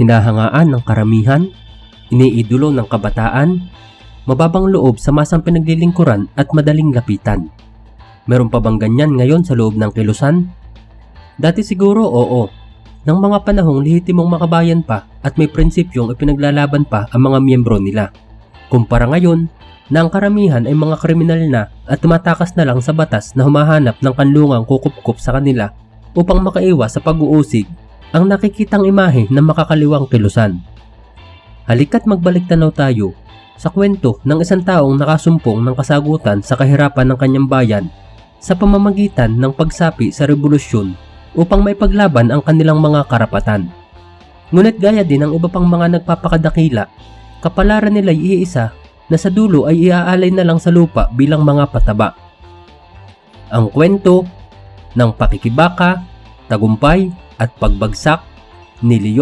hinahangaan ng karamihan, iniidolo ng kabataan, mababang loob sa masang pinaglilingkuran at madaling lapitan. Meron pa bang ganyan ngayon sa loob ng kilusan? Dati siguro oo. Nang mga panahong lehitimong makabayan pa at may prinsipyong ipinaglalaban pa ang mga miyembro nila. Kumpara ngayon na ang karamihan ay mga kriminal na at tumatakas na lang sa batas na humahanap ng kanlungang kukupkup sa kanila upang makaiwas sa pag-uusig ang nakikitang imahe ng makakaliwang kilusan. Halika't magbalik tanaw tayo sa kwento ng isang taong nakasumpong ng kasagutan sa kahirapan ng kanyang bayan sa pamamagitan ng pagsapi sa revolusyon upang may paglaban ang kanilang mga karapatan. Ngunit gaya din ng iba pang mga nagpapakadakila, kapalaran nila ay iisa na sa dulo ay iaalay na lang sa lupa bilang mga pataba. Ang kwento ng pakikibaka, tagumpay at pagbagsak ni Leon